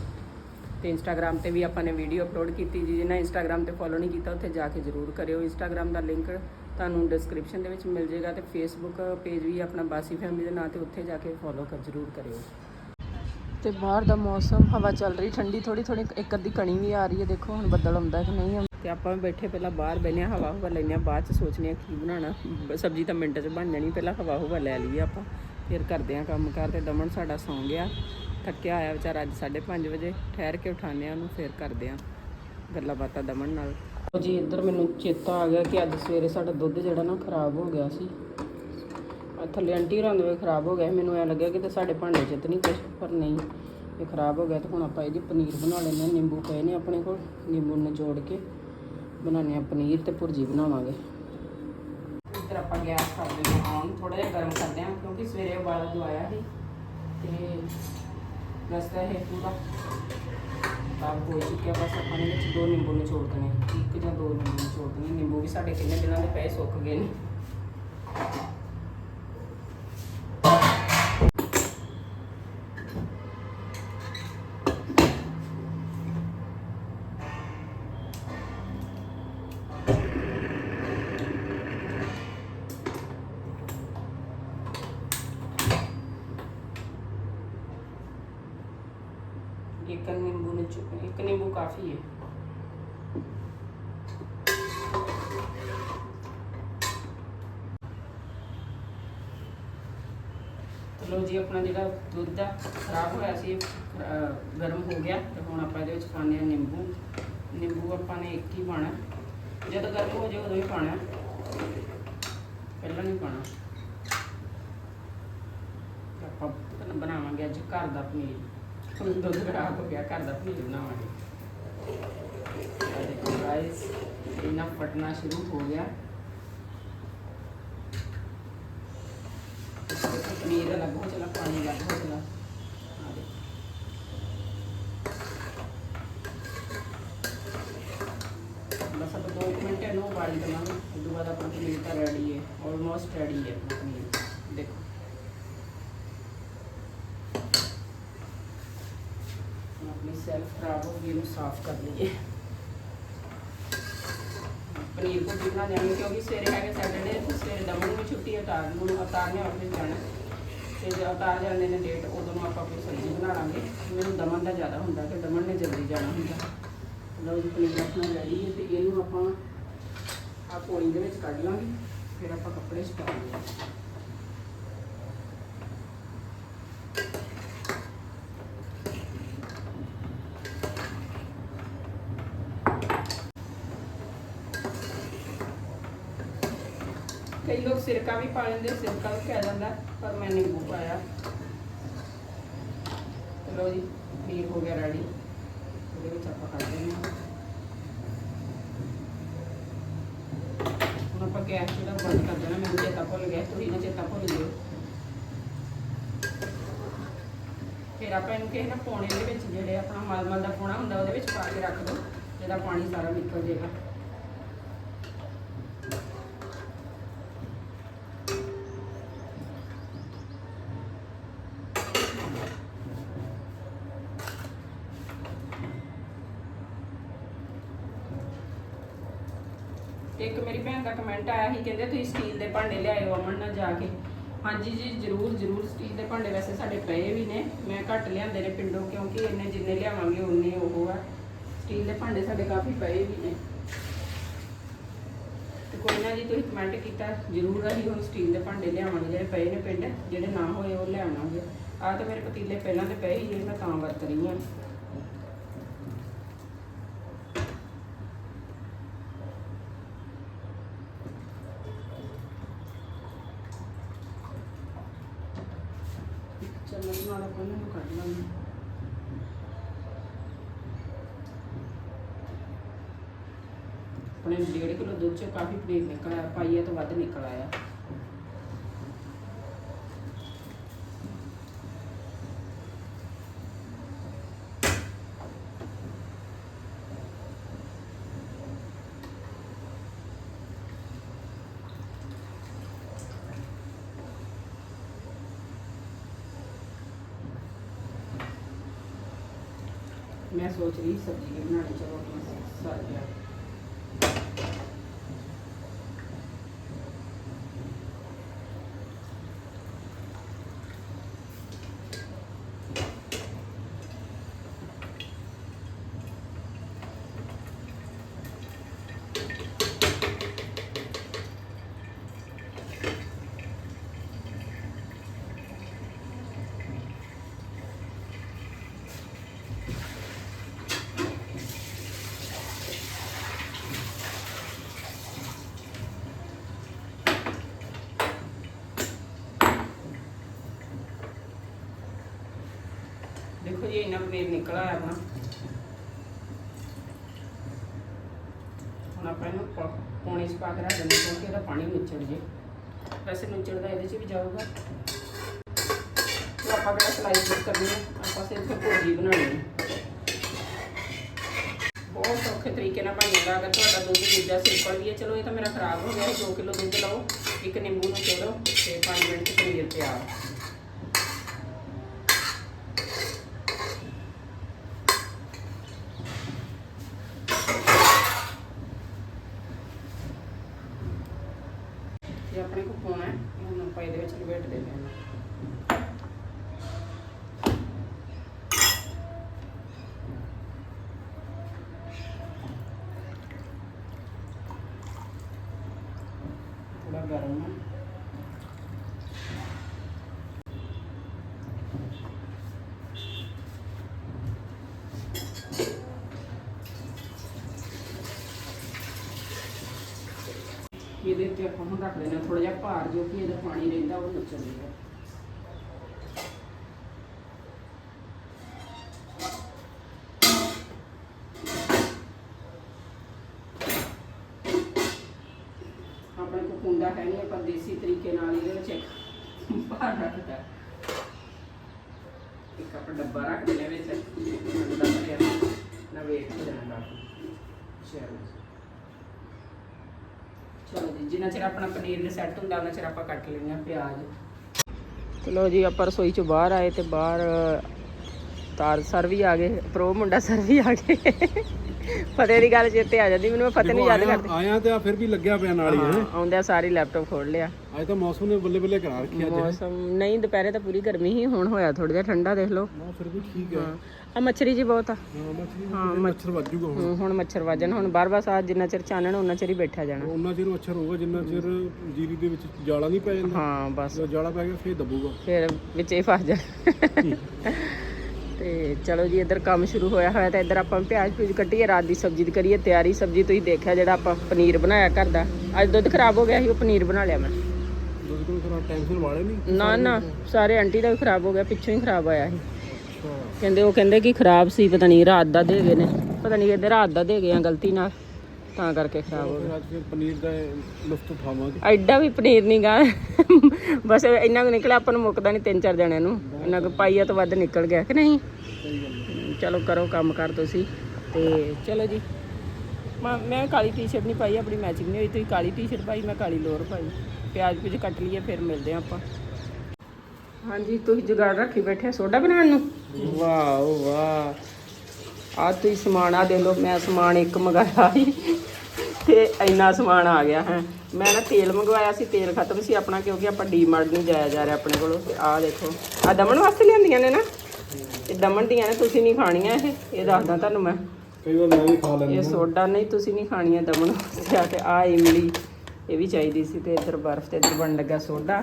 ਤੇ ਇੰਸਟਾਗ੍ਰam ਤੇ ਵੀ ਆਪਾਂ ਨੇ ਵੀਡੀਓ ਅਪਲੋਡ ਕੀਤੀ ਜੀ। ਜਿਹਨਾਂ ਇੰਸਟਾਗ੍ਰam ਤੇ ਫੋਲੋ ਨਹੀਂ ਕੀਤਾ, ਉੱਥੇ ਜਾ ਕੇ ਜ਼ਰੂਰ ਕਰਿਓ। ਇੰਸਟਾਗ੍ਰam ਦਾ ਲਿੰਕ ਤੁਹਾਨੂੰ ਡਿਸਕ੍ਰਿਪਸ਼ਨ ਦੇ ਵਿੱਚ ਮਿਲ ਜਾਏਗਾ। ਤੇ ਫੇਸਬੁੱਕ ਪੇਜ ਵੀ ਆਪਣਾ, ਬਾਸੀ ਫੈਮਿਲੀ ਦੇ ਨਾਂ ਤੇ, ਉੱਥੇ ਜਾ ਕੇ ਫੋਲੋ ਕਰ, ਜ਼ਰੂਰ ਕਰਿਓ। ਤੇ ਬਾਹਰ ਦਾ ਮੌਸਮ ਹਵਾ ਚੱਲ ਰਹੀ ਠੰਡੀ ਥੋੜੀ ਥੋੜੀ ਇੱਕ ਅੱਧੀ ਕਣੀ ਵੀ ਆ ਰਹੀ ਹੈ। ਦੇਖੋ ਹੁਣ ਬੱਦਲ ਆਉਂਦਾ ਕਿ ਨਹੀਂ ਆਉਂਦਾ ਤੇ ਆਪਾਂ ਬੈਠੇ ਪਹਿਲਾਂ ਬਾਹਰ ਹਾਂ ਹਵਾ ਹਵਾ ਲੈਨੇ ਆ ਬਾਅਦ ਚ ਸੋਚਨੇ ਆ ਕੀ ਬਣਾਉਣਾ। ਸਬਜ਼ੀ ਤਾਂ ਮਿੰਟ ਚ ਬਣ ਜਾਣੀ ਪਹਿਲਾਂ ਹਵਾ ਹਵਾ ਲੈ ਲਈਏ ਆਪਾਂ। ਫਿਰ ਕਰਦੇ ਆ ਕੰਮ ਕਾਰ ਤੇ ਦਮਨ ਸਾਡਾ ਸੌਂ ਗਿਆ। ਥੱਕਿਆ ਆਇਆ ਵਿਚਾਰਾ ਅੱਜ 5:30 ਵਜੇ ਠਹਿਰ ਕੇ ਉਠਾਉਂਦੇ ਆ ਉਹਨੂੰ ਫਿਰ ਕਰਦੇ ਆ ਗੱਲਾਂ ਬਾਤਾਂ ਦਮਨ ਨਾਲ। ਜੀ ਇੱਧਰ ਮੈਨੂੰ ਚੇਤਾ ਆ ਗਿਆ ਕਿ ਅੱਜ ਸਵੇਰੇ ਸਾਡਾ ਦੁੱਧ ਜਿਹੜਾ ਨਾ ਖਰਾਬ ਹੋ ਗਿਆ ਸੀ। ਥੱਲੇ ਆਂਟੀ ਹੋਰਾਂ ਦੇ ਖਰਾਬ ਹੋ ਗਿਆ ਮੈਨੂੰ ਐ ਲੱਗਿਆ ਕਿ ਤੇ ਸਾਡੇ ਭਾਂਡੇ 'ਚ ਤਾਂ ਨਹੀਂ ਕੁਝ ਪਰ ਨਹੀਂ, ਇਹ ਖਰਾਬ ਹੋ ਗਿਆ ਤੇ ਹੁਣ ਆਪਾਂ ਇਹਦੀ ਪਨੀਰ ਬਣਾ ਲੈਂਦੇ ਹਾਂ। ਨਿੰਬੂ ਪਏ ਨੇ ਆਪਣੇ ਕੋਲ, ਨਿੰਬੂ ਨਿਚੋੜ ਕੇ ਬਣਾਉਂਦੇ ਹਾਂ ਪਨੀਰ ਤੇ ਭੁਰਜੀ ਬਣਾਵਾਂਗੇ। ਇੱਧਰ ਆਪਾਂ ਗੈਸ ਕਰ ਦਿੰਦੇ ਹਾਂ ਆਨ ਥੋੜਾ ਜਿਹਾ ਗਰਮ ਕਰਦੇ ਹਾਂ ਕਿਉਂਕਿ ਸਵੇਰੇ ਉਬਾਲਾ ਦਵਾਇਆ ਸੀ ਤੇ ਰਸਤਾ ਹੈ ਪੂਰਾ ਤਾਂ ਹੋ ਚੁੱਕਿਆ। ਬਸ ਆਪਾਂ ਨੇ ਵਿੱਚ ਦੋ ਨਿੰਬੂ ਨਿਚੋੜ ਦੇਣੇ ਇੱਕ ਜਾਂ ਦੋ ਨਿੰਬੂ ਨਿਚੋੜ ਦੇਣੇ ਨਿੰਬੂ ਵੀ ਸਾਡੇ ਕਿੰਨੇ ਦਿਨਾਂ ਦੇ ਪਏ, ਸੁੱਕ ਗਏ ਨੇ। ਇੱਕ ਨਿੰਬੂ ਨਿਚੋੜ ਇੱਕ ਨਿੰਬੂ ਕਾਫੀ ਹੈ। ਲੋ ਜੀ, ਆਪਣਾ ਜਿਹੜਾ ਦੁੱਧ ਆ, ਖਰਾਬ ਹੋਇਆ ਸੀ ਗਰਮ ਹੋ ਗਿਆ, ਤੇ ਹੁਣ ਆਪਾਂ ਇਹਦੇ ਵਿੱਚ ਪਾਉਂਦੇ ਆ ਨਿੰਬੂ। ਨਿੰਬੂ ਆਪਾਂ ਨੇ ਇੱਕ ਹੀ ਪਾਣਾ। ਜਦੋਂ ਗਰਮ ਹੋ ਜਾਵੇ ਉਦੋਂ ਹੀ ਪਾਣਾ। ਪਹਿਲਾਂ ਨਹੀਂ ਪਾਣਾ। ਆਪਾਂ ਬਣਾਵਾਂਗੇ ਅੱਜ ਘਰ ਦਾ ਪਨੀਰ। ਦੁੱਧ ਖਰਾਬ ਹੋ ਗਿਆ ਘਰ ਦਾ ਪਨੀਰ ਬਣਾਵਾਂਗੇ ਆ ਦੇਖੋ ਗਾਇਸ ਇਹਨਾਂ ਫਟਣਾ ਸ਼ੁਰੂ ਹੋ ਗਿਆ ਦੇਖੋ ਪਨੀਰ ਅਲੱਗ ਹੋ ਚਲਾ ਪਾਣੀ ਅਲੱਗ ਹੋ ਚਲਾ ਆ ਦੇਖੋ ਬਸ ਆਪਾਂ ਦੋ ਕੁ ਮਿੰਟ ਇਹਨੂੰ ਉਬਾਲ ਦੇਵਾਂਗੇ ਉਸ ਤੋਂ ਬਾਅਦ ਆਪਣਾ ਪਨੀਰ ਤਾਂ ਰੈਡੀ ਹੈ ਆਲਮੋਸਟ ਰੈਡੀ ਹੈ ਆਪਣਾ ਪਨੀਰ ਦੇਖੋ ਹੁਣ ਆਪਣੀ ਸੈਲਫ ਖਰਾਬ ਹੋ ਗਈ ਇਹਨੂੰ ਸਾਫ਼ ਕਰ ਲਈਏ। ਪਨੀਰ ਕੋ ਬਣਾ ਜਾਵਾਂਗੇ ਕਿਉਂਕਿ ਸਵੇਰੇ ਹੈਗੇ ਸੈਟਰਡੇ ਤੇ ਸਵੇਰੇ ਦਮਨ ਨੂੰ ਵੀ ਛੁੱਟੀ ਹੈ ਤਾਰ ਨੂੰ, ਅਵਤਾਰ ਨੇ ਆਫਿਸ ਜਾਣਾ। ਤੇ ਜੇ ਅਵਤਾਰ ਜਾਂਦੇ ਨੇ ਡੇਟ ਉਦੋਂ ਨੂੰ ਆਪਾਂ ਕੋਈ ਸਬਜ਼ੀ ਬਣਾ ਲਾਂਗੇ। ਮੈਨੂੰ ਦਮਨ ਦਾ ਜ਼ਿਆਦਾ ਹੁੰਦਾ ਕਿ ਦਮਨ ਨੇ ਜਲਦੀ ਜਾਣਾ ਹੁੰਦਾ। ਲਓ ਜੀ, ਪਨੀਰ ਆਪਣਾ ਰੈਡੀ ਹੈ ਤੇ ਇਹਨੂੰ ਆਪਾਂ ਆ ਕੋਲੀ ਦੇ ਵਿੱਚ ਕੱਢ ਲਾਂਗੇ, ਫਿਰ ਆਪਾਂ ਕੱਪੜੇ ਸੁਕਾਵਾਂਗੇ ਕਈ ਲੋਕ ਸਿਰਕਾ ਵੀ ਪਾ ਲੈਂਦੇ, ਸਿਰਕਾ ਵੀ ਪੈ ਜਾਂਦਾ, ਪਰ ਮੈਂ ਨਿੰਬੂ ਪਾਇਆ। ਚਲੋ ਜੀ ਪਨੀਰ ਹੋ ਗਿਆ ਰੈਡੀ ਇਹਦੇ ਵਿੱਚ ਆਪਾਂ ਕੱਢ ਦਿੰਦੇ ਹਾਂ। ਹੁਣ ਆਪਾਂ ਗੈਸ ਜਿਹੜਾ ਬੰਦ ਕਰ ਦੇਣਾ, ਮੈਨੂੰ ਚੇਤਾ ਭੁੱਲ ਗਿਆ, ਤੁਸੀਂ ਨਾ ਚੇਤਾ ਭੁੱਲ ਜਿਓ। ਫਿਰ ਆਪਾਂ ਇਹਨੂੰ ਕਿਸੇ ਨਾ ਪੌਣੇ ਦੇ ਵਿੱਚ, ਜਿਹੜੇ ਆਪਣਾ ਮਲਮਲ ਦਾ ਪੌਣਾ ਹੁੰਦਾ, ਉਹਦੇ ਵਿੱਚ ਪਾ ਕੇ ਰੱਖ ਦਿਓ, ਜਿਹਦਾ ਪਾਣੀ ਸਾਰਾ ਨਿਕਲ ਜਾਏਗਾ ਤੇ ਇੱਕ ਮੇਰੀ ਭੈਣ ਦਾ ਕਮੈਂਟ ਆਇਆ ਸੀ, ਕਹਿੰਦੇ ਤੁਸੀਂ ਸਟੀਲ ਦੇ ਭਾਂਡੇ ਲਿਆਇਓ ਅਮਨ ਨਾਲ ਜਾ ਕੇ। ਹਾਂਜੀ ਜੀ, ਜ਼ਰੂਰ ਜ਼ਰੂਰ ਸਟੀਲ ਦੇ ਭਾਂਡੇ ਵੈਸੇ ਸਾਡੇ ਪਏ ਵੀ ਨੇ। ਮੈਂ ਘੱਟ ਲਿਆਂਦੇ ਨੇ ਪਿੰਡੋਂ, ਕਿਉਂਕਿ ਇੰਨੇ ਜਿੰਨੇ ਲਿਆਵਾਂਗੇ ਉਨੇ ਉਹ ਆ। ਸਟੀਲ ਦੇ ਭਾਂਡੇ ਸਾਡੇ ਕਾਫੀ ਪਏ ਵੀ ਨੇ। ਤੇ ਕੋਈ ਨਾ ਜੀ, ਤੁਸੀਂ ਕਮੈਂਟ ਕੀਤਾ, ਜ਼ਰੂਰ ਅਸੀਂ ਹੁਣ ਸਟੀਲ ਦੇ ਭਾਂਡੇ ਲਿਆਵਾਂਗੇ, ਜਿਹੜੇ ਪਏ ਨੇ ਪਿੰਡ, ਜਿਹੜੇ ਨਾ ਹੋਏ ਉਹ ਲਿਆਵਾਂਗੇ। ਆਹ ਤਾਂ ਮੇਰੇ ਪਤੀਲੇ ਪਹਿਲਾਂ ਤੇ ਪਏ ਹੀ ਨੇ, ਮੈਂ ਤਾਂ ਵਰਤ ਰਹੀ ਹਾਂ ਚਮਚ ਨਾਲ ਆਪਾਂ ਇਹਨੂੰ ਕੱਢ ਲਾਂਗੇ ਆਪਣੇ ਡੇਢ ਕਿਲੋ ਦੁੱਧ ਚੋਂ ਕਾਫੀ ਪਨੀਰ ਨਿਕਲ ਆਇਆ ਪਾਈਆ ਤੋਂ ਵੱਧ ਨਿਕਲ ਆਇਆ ਮੈਂ ਸੋਚ ਰਹੀ ਸਬਜ਼ੀ ਵੀ ਬਣਾਣੀ ਚਲੋ ਆਪਣਾ ਸਰ ਗਿਆ ਪਨੀਰ ਨਿਕਲ ਆਇਆ ਆਪਣਾ ਹੁਣ ਆਪਾਂ ਇਹਨੂੰ ਪਾ- ਚ ਪਾ ਕੇ ਰੱਖ ਦਿੰਦੇ ਕਿਉਂਕਿ ਇਹਦਾ ਪਾਣੀ ਨਿਚੜ ਜੇ। ਵੈਸੇ ਨੁਚੜਦਾ ਇਹਦੇ 'ਚ ਵੀ ਜਾਊਗਾ। ਤੇ ਆਪਾਂ ਕਿਹੜਾ ਸਲਾਈਸ ਕੁਝ ਕਰਨੀ ਹੈ? ਆਪਾਂ ਸਿਰਫ ਭੋਜੀ ਬਣਾਉਣੀ ਹੈ। ਬਹੁਤ ਸੌਖੇ ਤਰੀਕੇ ਨਾਲ ਬਣ ਜਾਂਦਾ। ਅਗਰ ਤੁਹਾਡਾ ਦੁੱਧ ਦੂਜਾ ਸਿੰਪਲ ਵੀ ਹੈ, ਚਲੋ ਇਹ ਤਾਂ ਮੇਰਾ ਖਰਾਬ ਹੋ ਗਿਆ। 2 ਕਿਲੋ ਦੁੱਧ ਲਓ, ਇੱਕ ਨਿੰਬੂ ਨੂੰ ਛੋੜੋ ਤੇ 5 ਮਿੰਟ ਪਨੀਰ ਤਿਆਰ ਇਹ ਆਪਣੇ ਕੋ ਪਾਉਣਾ ਹੈ ਇਹ ਹੁਣ ਆਪਾਂ ਇਹਦੇ ਵਿੱਚ ਲਪੇਟ ਦੇ ਦੇਣਾ ਥੋੜਾ ਗਰਮ ਹੈ ਇਹਦੇ ਤੇ ਆਪਾਂ ਹੁਣ ਰੱਖ ਦੇਣਾ ਥੋੜਾ ਜਿਹਾ ਭਾਰ ਜੋ ਕਿ ਇਹਦਾ ਪਾਣੀ ਰਹਿੰਦਾ ਉਹ ਨੱਚਣ ਦੇਗਾ ਆਪਣੇ ਕੋ ਕੁੰਡਾ ਹੈ ਨਹੀਂ ਆਪਾਂ ਦੇਸੀ ਤਰੀਕੇ ਨਾਲ ਇਹਦੇ ਵਿੱਚ ਇੱਕ ਭਾਰ ਰੱਖਦਾ। ਇੱਕ ਆਪਾਂ ਡੱਬਾ ਜਿੰਨਾ ਚਿਰ ਆਪਣਾ ਪਨੀਰ ਨੇ ਸੈੱਟ ਹੁੰਦਾ ਉਹਨਾਂ ਚਿਰ ਆਪਾਂ ਕੱਟ ਲੈਂਦੇ ਆ ਪਿਆਜ਼। ਚਲੋ ਜੀ ਆਪਾਂ ਰਸੋਈ ਚੋਂ ਬਾਹਰ ਆਏ ਤੇ ਬਾਹਰ ਤਾਰ ਸਰ ਵੀ ਆ ਗਏ ਪ੍ਰੋ ਮੁੰਡਾ ਸਰ ਵੀ ਆ ਗਏ। ਫਤਿਹ ਦੀ ਗੱਲ ਚੇਤੇ ਆ ਜਾਂਦੀ ਮੈਨੂੰ ਮੈਂ ਫਤਿਹ ਨੂੰ ਯਾਦ ਕਰਦੀ। ਆਇਆ ਤੇ ਆ ਫਿਰ ਵੀ ਲੱਗਿਆ ਪਿਆ ਨਾਲ ਹੀ ਹੈ ਹਾਂ, ਆਉਂਦਿਆਂ ਸਾਰੀ ਲੈਪਟਾਪ ਖੋਲ ਲਿਆ। ਅੱਜ ਤਾਂ ਮੌਸਮ ਨੇ ਬੱਲੇ ਬੱਲੇ ਕਰਾ ਰੱਖਿਆ ਅੱਜ ਮੌਸਮ ਨਹੀਂ ਦੁਪਹਿਰੇ ਤਾਂ ਪੂਰੀ ਗਰਮੀ ਸੀ ਹੁਣ ਹੋਇਆ ਥੋੜਾ ਜਿਹਾ ਠੰਡਾ ਦੇਖ ਲਓ। ਨਾ ਫਿਰ ਵੀ ਠੀਕ ਹੈ। ਆ ਮੱਛਰੀ ਜੀ ਬਹੁਤ ਆ। ਹਾਂ ਮੱਛਰ ਮੱਛਰ ਵੱਜੂਗਾ ਹੁਣ। ਹੁਣ- ਮੱਛਰ ਵਾਜਣ ਹੁਣ ਬਾਰ ਬਾਰ ਸਾਹ ਜਿੰਨਾ ਚਿਰ ਚਾਨਣ ਉਹਨਾਂ ਚਿਰ ਹੀ ਬੈਠਾ ਜਾਣਾ। ਉਹਨਾਂ ਚਿਰ ਮੱਛਰ ਹੋਊਗਾ ਜਿੰਨਾ ਚਿਰ ਜੀਰੀ ਦੇ ਵਿੱਚ ਜਾਲਾ ਨਹੀਂ ਪੈ ਜਾਂਦਾ। ਹਾਂ ਬਸ। ਜਦੋਂ ਜਾਲਾ ਪੈ ਗਿਆ ਫੇਰ ਦਬੂਗਾ। ਫਿਰ ਵਿੱਚ ਹੀ ਫਸ ਜਾ ਤੇ ਚਲੋ ਜੀ ਇੱਧਰ ਕੰਮ ਸ਼ੁਰੂ ਹੋਇਆ ਹੋਇਆ ਤਾਂ ਇੱਧਰ ਆਪਾਂ ਪਿਆਜ਼ ਪਿਊਜ਼ ਕੱਟੀਏ ਰਾਤ ਦੀ ਸਬਜ਼ੀ ਦੀ ਕਰੀਏ ਤਿਆਰੀ। ਸਬਜ਼ੀ ਤੁਸੀਂ ਦੇਖਿਆ ਜਿਹੜਾ ਆਪਾਂ ਪਨੀਰ ਬਣਾਇਆ ਘਰ ਦਾ। ਅੱਜ ਦੁੱਧ ਖਰਾਬ ਹੋ ਗਿਆ ਸੀ ਉਹ ਪਨੀਰ ਬਣਾ ਲਿਆ ਮੈਂ। ਦੁੱਧ ਕੋਲ ਥੋੜਾ ਟੈਨਸ਼ਨ ਵਾਲੇ ਨਹੀਂ ਨਾ ਨਾ ਸਾਰੇ ਆਂਟੀ ਦਾ ਵੀ ਖਰਾਬ ਹੋ ਗਿਆ ਪਿੱਛੋਂ ਹੀ ਖਰਾਬ ਆਇਆ ਸੀ। ਕਹਿੰਦੇ ਉਹ ਕਹਿੰਦੇ ਕਿ ਖਰਾਬ ਸੀ ਪਤਾ ਨਹੀਂ ਰਾਤ ਦਾ ਦੇ ਗਏ ਨੇ। ਪਤਾ ਨਹੀਂ ਕਹਿੰਦੇ ਰਾਤ ਦਾ ਦੇ ਗਏ ਆ ਗਲਤੀ ਨਾਲ ਤਾਂ ਕਰਕੇ ਖਰਾਬ ਹੋ ਗਿਆ। ਅੱਜ ਫਿਰ ਪਨੀਰ ਦਾ ਲੁਫਤ ਉਠਾਵਾਂਗੇ। ਐਡਾ ਵੀ ਪਨੀਰ ਨਹੀਂ ਗਾ। ਬਸ ਇੰਨਾ ਕੁ ਨਿਕਲਿਆ ਆਪਾਂ ਨੂੰ ਮੁੱਕਦਾ ਨਹੀਂ ਤਿੰਨ ਚਾਰ ਜਣਿਆਂ ਨੂੰ। ਇੰਨਾ ਕੁ ਪਾਈਆ ਤੋਂ ਵੱਧ ਨਿਕਲ ਗਿਆ ਕਿ ਨਹੀਂ। ਚਲੋ ਕਰੋ ਕੰਮ ਕਰ ਤੁਸੀਂ। ਤੇ ਚਲੋ ਜੀ। ਮੈਂ ਕਾਲੀ ਟੀ-ਸ਼ਰਟ ਨਹੀਂ ਪਾਈ ਆਪਣੀ ਮੈਚਿੰਗ ਨਹੀਂ ਹੋਈ। ਤੁਸੀਂ ਕਾਲੀ ਟੀ-ਸ਼ਰਟ ਪਾਈ ਮੈਂ ਕਾਲੀ ਲੋਅਰ ਪਾਈ। ਪਿਆਜ਼ ਕੁਝ ਕੱਟ ਲਈਏ ਫਿਰ ਮਿਲਦੇ ਆਪਾਂ। ਹਾਂਜੀ ਤੁਸੀਂ ਜੁਗਾੜ ਰੱਖੀ ਬੈਠੇ ਸੋਡਾ ਬਣਾਉਣ ਨੂੰ? ਵਾਹ ਵਾਹ। ਆ ਤੁਸੀਂ ਸਮਾਨ ਆ ਦੇ ਲਓ ਮੈਂ ਸਮਾਨ ਇੱਕ ਮੰਗਾਇਆ ਸੀ ਤੇ ਇੰਨਾ ਸਮਾਨ ਆ ਗਿਆ ਹੈ। ਮੈਂ ਨਾ ਤੇਲ ਮੰਗਵਾਇਆ ਸੀ ਤੇਲ ਖਤਮ ਸੀ ਆਪਣਾ ਕਿਉਂਕਿ ਆਪਾਂ ਡੀਮਾਰਟ ਨੂੰ ਜਾਇਆ ਜਾ ਰਿਹਾ ਆਪਣੇ ਕੋਲੋਂ। ਤੇ ਆ ਦੇਖੋ ਆ ਦਮਨ ਵਾਸਤੇ ਲਿਆਂਦੀਆਂ ਨੇ ਨਾ? ਇਹ ਦਮਨ ਦੀਆਂ ਨੇ ਤੁਸੀਂ ਨਹੀਂ ਖਾਣੀਆਂ ਇਹ। ਇਹ ਦੱਸਦਾ ਤੁਹਾਨੂੰ ਮੈਂ। ਕਈ ਵਾਰ ਮੈਂ ਵੀ ਖਾ ਲੈਂਦਾ ਇਹ ਸੋਡਾ ਨਹੀਂ ਤੁਸੀਂ ਨਹੀਂ ਖਾਣੀਆਂ ਦਮਨ ਵਾਸਤੇ। ਆ ਤੇ ਆ ਇਮਲੀ ਇਹ ਵੀ ਚਾਹੀਦੀ ਸੀ ਤੇ ਇੱਧਰ ਬਰਫ਼ ਤੇ ਇੱਧਰ ਬਣ ਲੱਗਾ ਸੋਡਾ।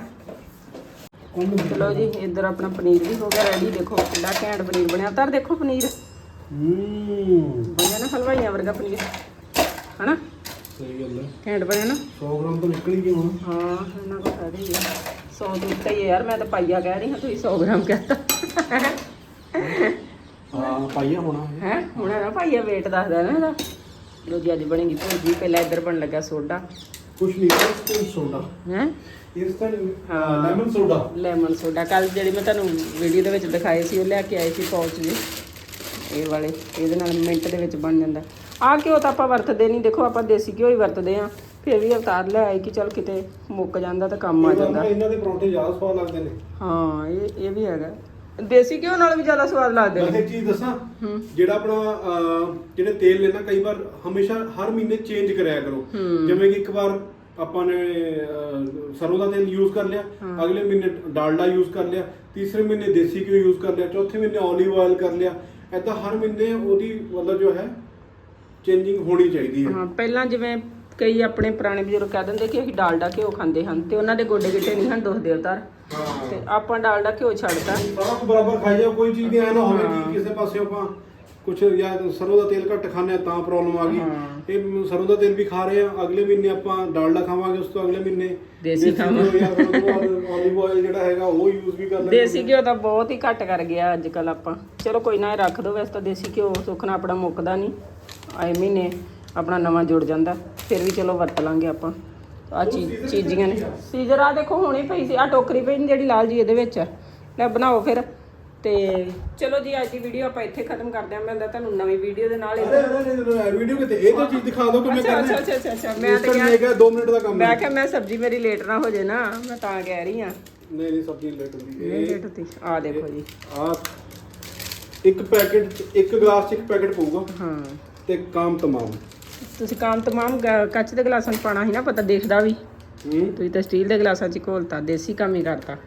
ਚਲੋ ਜੀ ਇੱਧਰ ਆਪਣਾ ਪਨੀਰ ਵੀ ਹੋ ਗਿਆ ਰੈਡੀ ਦੇਖੋ ਕਿੰਨਾ ਘੈਂਟ ਪਨੀਰ ਬਣਿਆ। ਤਾਂ ਦੇਖੋ ਪਨੀਰ। ਹੂੰ। ਬਣਿਆ ਨਾ ਹਲਵਾਈਆਂ ਵਰਗਾ ਪਨੀਰ। ਹਨਾ? ਸਹੀ ਗੱਲ ਹੈ। ਘੈਂਟ ਬਣਿਆ ਨਾ। 100 ਗ੍ਰਾਮ ਤਾਂ ਨਿਕਲ ਹੀ ਗਿਆ ਹੁਣ ਹਾਂ ਇਹਨਾਂ ਕੋ ਫਾਇਦਾ ਹੀ ਆ। 100 ਤੋਂ ਉੱਤੇ ਹੀ ਯਾਰ ਮੈਂ ਤਾਂ ਪਾਈਆ ਕਹਿ ਰਹੀ ਹਾਂ ਤੁਸੀਂ 100 ਗ੍ਰਾਮ ਕਹਤਾ। ਹਾਂ ਪਾਈਆ ਹੋਣਾ। ਹੈ? ਹੁਣ ਨਾ ਪਾਈਆ weight ਦੱਸਦਾ ਨਾ ਇਹਦਾ। ਲੋ ਜੀ ਅੱਜ ਬਣੇਗੀ ਭੁਰਜੀ। ਪਹਿਲਾਂ ਇੱਧਰ ਬਣ ਲੱਗਾ ਸੋਡਾ। ਕੁਛ ਨਹੀਂ ਇੰਸਟੈਂਟ ਸੋਡਾ। ਹੈ? ਇੰਸਟੈਂਟ ਹਾਂ। Lemon soda. Lemon soda. ਕੱਲ ਜਿਹੜੀ ਮੈਂ ਤੁਹਾਨੂੰ ਵੀਡੀਓ ਦੇ ਵਿੱਚ ਦਿਖਾਏ ਸੀ ਉਹ ਲੈ ਕੇ ਆਏ ਸੀ ਪਾਉਚ ਜੀ। ਇਹ ਵਾਲੇ ਇਹਦੇ ਨਾਲ ਮਿੰਟ ਦੇ ਵਿੱਚ ਬਣ ਜਾਂਦਾ। ਆਹ ਘਿਓ ਤਾਂ ਆਪਾਂ ਵਰਤਦੇ ਨਹੀਂ। ਦੇਖੋ ਆਪਾਂ ਦੇਸੀ ਘਿਓ ਹੀ ਵਰਤਦੇ ਆ ਫਿਰ ਵੀ ਅਵਤਾਰ ਲੈ ਆਏ ਕਿ ਚਲ ਕਿਤੇ ਮੁੱਕ ਜਾਂਦਾ ਤਾਂ ਕੰਮ ਆ ਜਾਂਦਾ। ਇਹਨਾਂ ਦੇ ਪਰੌਂਠੇ ਜ਼ਿਆਦਾ ਸਵਾਦ ਲੱਗਦੇ ਨੇ। ਹਾਂ ਇਹ ਇਹ ਵੀ ਹੈਗਾ। ਦੇਸੀ ਘਿਓ ਨਾਲ ਵੀ ਜ਼ਿਆਦਾ ਸਵਾਦ ਲੱਗਦੇ ਮੈਂ ਨੇ। ਇੱਕ ਚੀਜ਼ ਦੱਸਾਂ ਜਿਹੜਾ ਆਪਣਾ ਅਹ, ਜਿਹੜੇ ਤੇਲ ਨਾ ਕਈ ਵਾਰ ਹਮੇਸ਼ਾ ਹਰ ਮਹੀਨੇ ਚੇਂਜ ਕਰਿਆ ਕਰੋ। ਜਿਵੇਂ ਕਿ ਇੱਕ ਵਾਰ ਆਪਾਂ ਨੇ ਅਹ, ਸਰੋਂ ਦਾ ਤੇਲ ਯੂਜ਼ ਕਰ ਲਿਆ ਅਗਲੇ ਮਹੀਨੇ ਡਾਲਡਾ ਯੂਜ਼ ਕਰ ਲਿਆ ਤੀਸਰੇ ਮਹੀਨੇ ਦੇਸੀ ਘਿਓ ਯੂਜ਼ ਕਰ ਲਿਆ ਚੌਥੇ ਮਹੀਨੇ ਓਲੀਵ ਆਇਲ ਕਰ ਲਿਆ ਐਦਾਂ ਹਰ ਮਹੀਨੇ ਉਹਦੀ ਮਤਲਬ ਜੋ ਹੈ ਚੇਂਜਿੰਗ ਹੋਣੀ ਚਾਹੀਦੀ ਹੈ। ਹਾਂ ਪਹਿਲਾਂ ਜਿਵੇਂ ਕਈ ਆਪਣੇ ਪੁਰਾਣੇ ਬਜ਼ੁਰਗ ਕਹਿ ਦਿੰਦੇ ਕਿ ਅਸੀਂ ਡਾਲਡਾ ਘਿਓ ਖਾਂਦੇ ਹਨ ਤੇ ਉਹਨਾਂ ਦੇ ਗੋਡੇ ਗਿੱਟੇ ਨਹੀਂ ਹਨ ਦੁਖਦੇ ਉਤਾਰ। ਤੇ ਆਪਾਂ ਡਾਲਡਾ ਘਿਓ ਛੱਡਤਾ। ਸਾਰਾ ਕੁਝ ਬਰਾਬਰ ਖਾਈ ਜਾਓ ਕੋਈ ਚੀਜ਼ ਨਹੀਂ ਐ ਨਾ ਹੋਵੇ ਕਿ ਕਿਸੇ ਪਾਸੇ ਆਪਾਂ ਕੁਛ ਜਾਂ ਸਰੋਂ ਦਾ ਤੇਲ ਘੱਟ ਖਾਂਦੇ ਆ ਤਾਂ ਪ੍ਰੋਬਲਮ ਆ ਗਈ। ਇਹ ਸਰੋਂ ਦਾ ਤੇਲ ਵੀ ਖਾ ਰਹੇ ਆ ਅਗਲੇ ਮਹੀਨੇ ਆਪਾਂ ਡਾਲਡਾ ਖਾਵਾਂਗੇ ਉਸ ਤੋਂ ਅਗਲੇ ਮਹੀਨੇ ਦੇਸੀ ਖਾਵਾਂਗੇ। ਆਲਿਵ ਆਇਲ ਜਿਹੜਾ ਹੈਗਾ ਉਹ ਯੂਜ਼ ਵੀ ਕਰ ਲੈਂਦੇ ਦੇਸੀ ਘਿਓ ਤਾਂ ਬਹੁਤ ਹੀ ਘੱਟ ਕਰ ਗਿਆ ਅੱਜ ਕੱਲ ਆਪਾਂ। ਚਲੋ ਕੋਈ ਨਾ ਇਹ ਰੱਖ ਦੋ ਵੈਸੇ ਤਾਂ ਦੇਸੀ ਘਿਓ ਸੁੱਖਣਾ ਆਪਣਾ ਮੁੱਕਦਾ ਨਹੀਂ। ਆਏ ਮਹੀਨੇ ਆਪਣਾ ਨਵਾਂ ਜੁੜ ਜਾਂਦਾ ਫਿਰ ਵੀ ਚਲੋ ਵਰਤ ਲਾਂਗੇ ਆਪਾਂ। ਆ ਚੀਜ਼ ਚੀਜ਼ੀਆਂ ਨੇ। ਸੀਜ਼ਰ ਆ ਦੇਖੋ ਹੁਣੇ ਪਈ ਸੀ ਆ ਟੋਕਰੀ ਪਈ ਨੇ ਜਿਹੜੀ ਲਾਲ ਜੀ ਇਹਦੇ ਵਿੱਚ। ਲੈ ਬਣਾਓ ਫਿਰ। ਤੇ ਚਲੋ ਜੀ ਅੱਜ ਦੀ ਵੀਡੀਓ ਆਪਾਂ ਇੱਥੇ ਖਤਮ ਕਰਦੇ ਹਾਂ। ਮੈਂ ਤਾਂ ਤੁਹਾਨੂੰ ਨਵੀਂ ਵੀਡੀਓ ਦੇ ਨਾਲ ਅਰੇ ਅਰੇ ਵੀਡੀਓ ਕਿਤੇ ਇਹ ਤਾਂ ਚੀਜ਼ ਦਿਖਾ ਦਿਓ ਕਿ ਮੈਂ ਅੱਛਾ ਕਰਨਾ। ਅੱਛਾ ਅੱਛਾ ਅੱਛਾ ਮੈਂ ਮੈਂ ਤਾਂ ਤਾਂ ਕਿਹਾ 2 ਮਿੰਟ ਦਾ ਕੰਮ ਮੈਂ ਕਿਹਾ ਮੈਂ ਸਬਜ਼ੀ ਮੇਰੀ ਲੇਟ ਨਾ ਹੋ ਜੇ ਨਾ। ਮੈਂ ਤਾਂ ਕਹਿ ਰਹੀ ਆ ਨਹੀਂ ਨਹੀਂ ਸਬਜ਼ੀ ਲੇਟ ਹੁੰਦੀ। ਨਹੀਂ ਇਹ ਲੇਟ ਹੁੰਦੀ। ਆ ਦੇਖੋ ਜੀ। ਆ ਇੱਕ ਪੈਕੇਟ ਇੱਕ ਗਲਾਸ ਚ ਇੱਕ ਪੈਕੇਟ ਪਊਗਾ। ਹਾਂ। ਤੇ ਕੰਮ ਤਮਾਮ। ਤੁਸੀਂ ਕੰਮ ਤਮਾਮ ਗ- ਕੱਚ ਦੇ ਗਲਾਸਾਂ 'ਚ ਪਾਣਾ ਸੀ ਨਾ ਪਤਾ ਦੇਖਦਾ ਵੀ। ਹੂੰ। ਤੁਸੀਂ ਤਾਂ ਸਟੀਲ ਦੇ ਗਲਾਸਾਂ 'ਚ ਘੋਲਤਾ ਦੇਸੀ ਕੰਮ ਹੀ ਕਰਤਾ।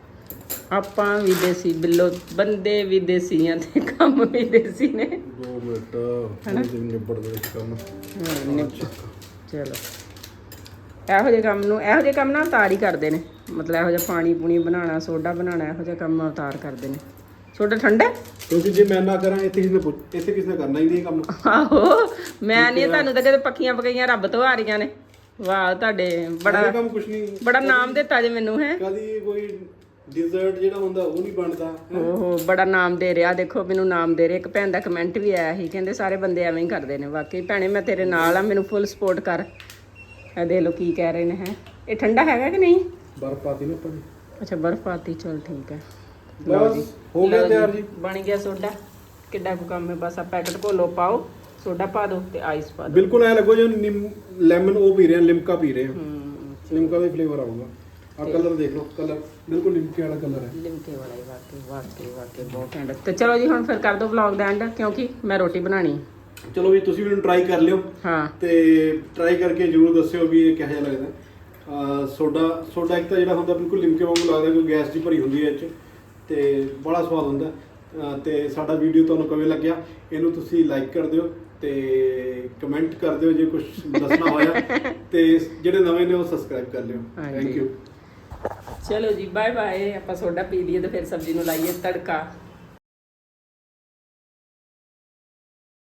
ਆਪਾਂ ਵੀ ਦੇਸੀ ਬਿੱਲੋ ਬੰਦੇ ਵੀ ਦੇਸੀ ਆ ਤੇ ਕੰਮ ਵੀ ਦੇਸੀ ਨੇ। 2 ਮਿੰਟ ਹੁਣ ਜਿਵੇਂ ਨਿਬੜ ਦੇ ਕੰਮ। ਹਾਂ, ਨਿਪ- ਚਲੋ। ਇਹੋ ਜਿਹੇ ਕੰਮ ਨੂੰ ਇਹੋ ਜਿਹੇ ਕੰਮ ਨਾ ਅਵਤਾਰ ਹੀ ਕਰਦੇ ਨੇ। ਮਤਲਬ ਇਹੋ ਜਿਹਾ ਪਾਣੀ ਪੂਣੀ ਬਣਾਉਣਾ ਸੋਡਾ ਬਣਾਉਣਾ ਇਹੋ ਜਿਹਾ ਕੰਮ ਅਵਤਾਰ ਕਰਦੇ ਨੇ। ਸੋਡਾ ਠੰਡਾ? ਹੈ? ਕਿਉਂਕਿ ਜੇ ਮੈਂ ਨਾ ਕਰਾਂ ਇੱਥੇ ਕਿਸੇ ਨੇ ਪੁੱਛ- ਇੱਥੇ ਕਿਸੇ ਨੇ ਕਰਨਾ ਹੀ ਨਹੀਂ ਇਹ ਕੰਮ। ਆਹੋ ਮੈਂ ਨਹੀਂ ਤੁਹਾਨੂੰ ਤਾਂ ਕਦੇ ਪੱਕੀਆਂ ਪਕਾਈਆਂ ਰੱਬ ਤੋਂ ਆ ਰਹੀਆਂ ਨੇ। ਵਾਹ ਤੁਹਾਡੇ ਬੜਾ ਇਹ ਕੰਮ ਕੁਛ ਨਹੀਂ। ਬੜਾ ਨਾਮ ਦਿੱਤਾ ਜੇ ਮੈਨੂੰ ਹੈ। ਕਦੀ ਕੋਈ ਡਿਜ਼ਰਟ ਜਿਹੜਾ ਹੁੰਦਾ ਉਹ ਨਹੀਂ ਬਣਦਾ ਓਹੋ ਬੜਾ ਨਾਮ ਦੇ ਰਿਹਾ। ਦੇਖੋ ਮੈਨੂੰ ਨਾਮ ਦੇ ਰਿਹਾ। ਇੱਕ ਭੈਣ ਦਾ ਕਮੈਂਟ ਵੀ ਆਇਆ ਸੀ ਕਹਿੰਦੇ ਸਾਰੇ ਬੰਦੇ ਐਵੇਂ ਹੀ ਕਰਦੇ ਨੇ। ਵਾਕਈ ਭੈਣੇ ਮੈਂ ਤੇਰੇ ਨਾਲ ਆ ਮੈਨੂੰ ਫੁੱਲ ਸਪੋਰਟ ਕਰ। ਇਹ ਦੇਖ ਲਓ ਕੀ ਕਹਿ ਰਹੇ ਨੇ ਹੈ। ਇਹ ਠੰਡਾ ਹੈਗਾ ਕਿ ਨਹੀਂ? ਬਰਫ ਪਾਤੀ ਨਾ ਆਪਾਂ ਨੇ। ਅੱਛਾ ਬਰਫ ਪਾਤੀ ਚਲ ਠੀਕ ਹੈ। ਲਓ ਬਸ ਜੀ। ਹੋ ਗਿਆ ਲਓ ਤਿਆਰ ਜੀ। ਬਣ ਗਿਆ ਸੋਡਾ। ਕਿੱਡਾ ਕੁ ਕੰਮ ਹੈ ਬਸ ਆ ਪੈਕਟ ਘੋਲੋ ਪਾਓ ਸੋਡਾ ਪਾ ਦਿਓ ਤੇ ਆਈਸ ਪਾ ਦਿਓ। ਬਿਲਕੁਲ ਐ ਲੱਗੋ ਜਿਵੇਂ ਲੈਮਨ ਉਹ ਪੀ ਰਹੇ ਆ ਲਿਮਕਾ ਪੀ ਰਹੇ ਆ। ਹੂੰ ਲਿਮਕਾ ਦਾ ਫਲੇਵਰ ਆਊਗਾ। ਆ ਕਲਰ ਦੇਖ ਲਓ ਕਲਰ ਬਿਲਕੁਲ ਲਿਮਕੇ ਵਾਲਾ ਕਲਰ ਹੈ। ਲਿਮਕੇ ਵਾਲਾ ਹੀ ਵਾਕਈ ਵਾਕਈ ਵਾਕਈ ਬਹੁਤ ਘੈਂਟ ਤੇ ਚਲੋ ਜੀ ਹੁਣ ਫਿਰ ਕਰ ਦਿਓ ਵਲੌਗ ਦਾ ਐਂਡ ਕਿਉਂਕਿ ਮੈਂ ਰੋਟੀ ਬਣਾਣੀ ਹੈ। ਚਲੋ ਵੀ ਤੁਸੀਂ ਵੀ ਇਹਨੂੰ ਟਰਾਈ ਕਰ ਲਿਓ। ਹਾਂ। ਤੇ ਟਰਾਈ ਕਰਕੇ ਜਰੂਰ ਦੱਸਿਓ ਵੀ ਇਹ ਕਿਹੋ ਜਿਹਾ ਲੱਗਦਾ। ਸੋਡਾ ਸੋਡਾ ਇੱਕ ਤਾਂ ਜਿਹੜਾ ਹੁੰਦਾ ਬਿਲਕੁਲ ਲਿਮਕੇ ਵਾਂਗੂ ਲੱਗਦਾ ਕਿਉਂਕਿ ਗੈਸ ਦੀ ਭਰੀ ਹੁੰਦੀ ਹੈ ਇਹ 'ਚ। ਤੇ ਬੜਾ ਸਵਾਦ ਹੁੰਦਾ। ਅਹ ਤੇ ਸਾਡਾ ਵੀਡੀਓ ਤੁਹਾਨੂੰ ਕਿਵੇਂ ਲੱਗਿਆ ਇਹਨੂੰ ਤੁਸੀਂ ਲਾਈਕ ਕਰ ਦਿਓ ਤੇ ਕਮੈਂਟ ਕਰ ਦਿਓ ਜੇ ਕੁਝ ਦੱਸਣਾ ਹੋਇਆ। ਤੇ ਜਿਹੜੇ ਨਵੇਂ ਨੇ ਉਹ ਸਬਸਕ੍ਰਾਈਬ ਕਰ ਲਿਓ। ਹਾਂਜੀ। ਥੈਂਕ ਯੂ ਚਲੋ ਜੀ ਬਾਏ ਬਾਏ ਆਪਾਂ ਸੋਡਾ ਪੀ ਲਈਏ ਤੇ ਫਿਰ ਸਬਜ਼ੀ ਨੂੰ ਲਾਈਏ ਤੜਕਾ।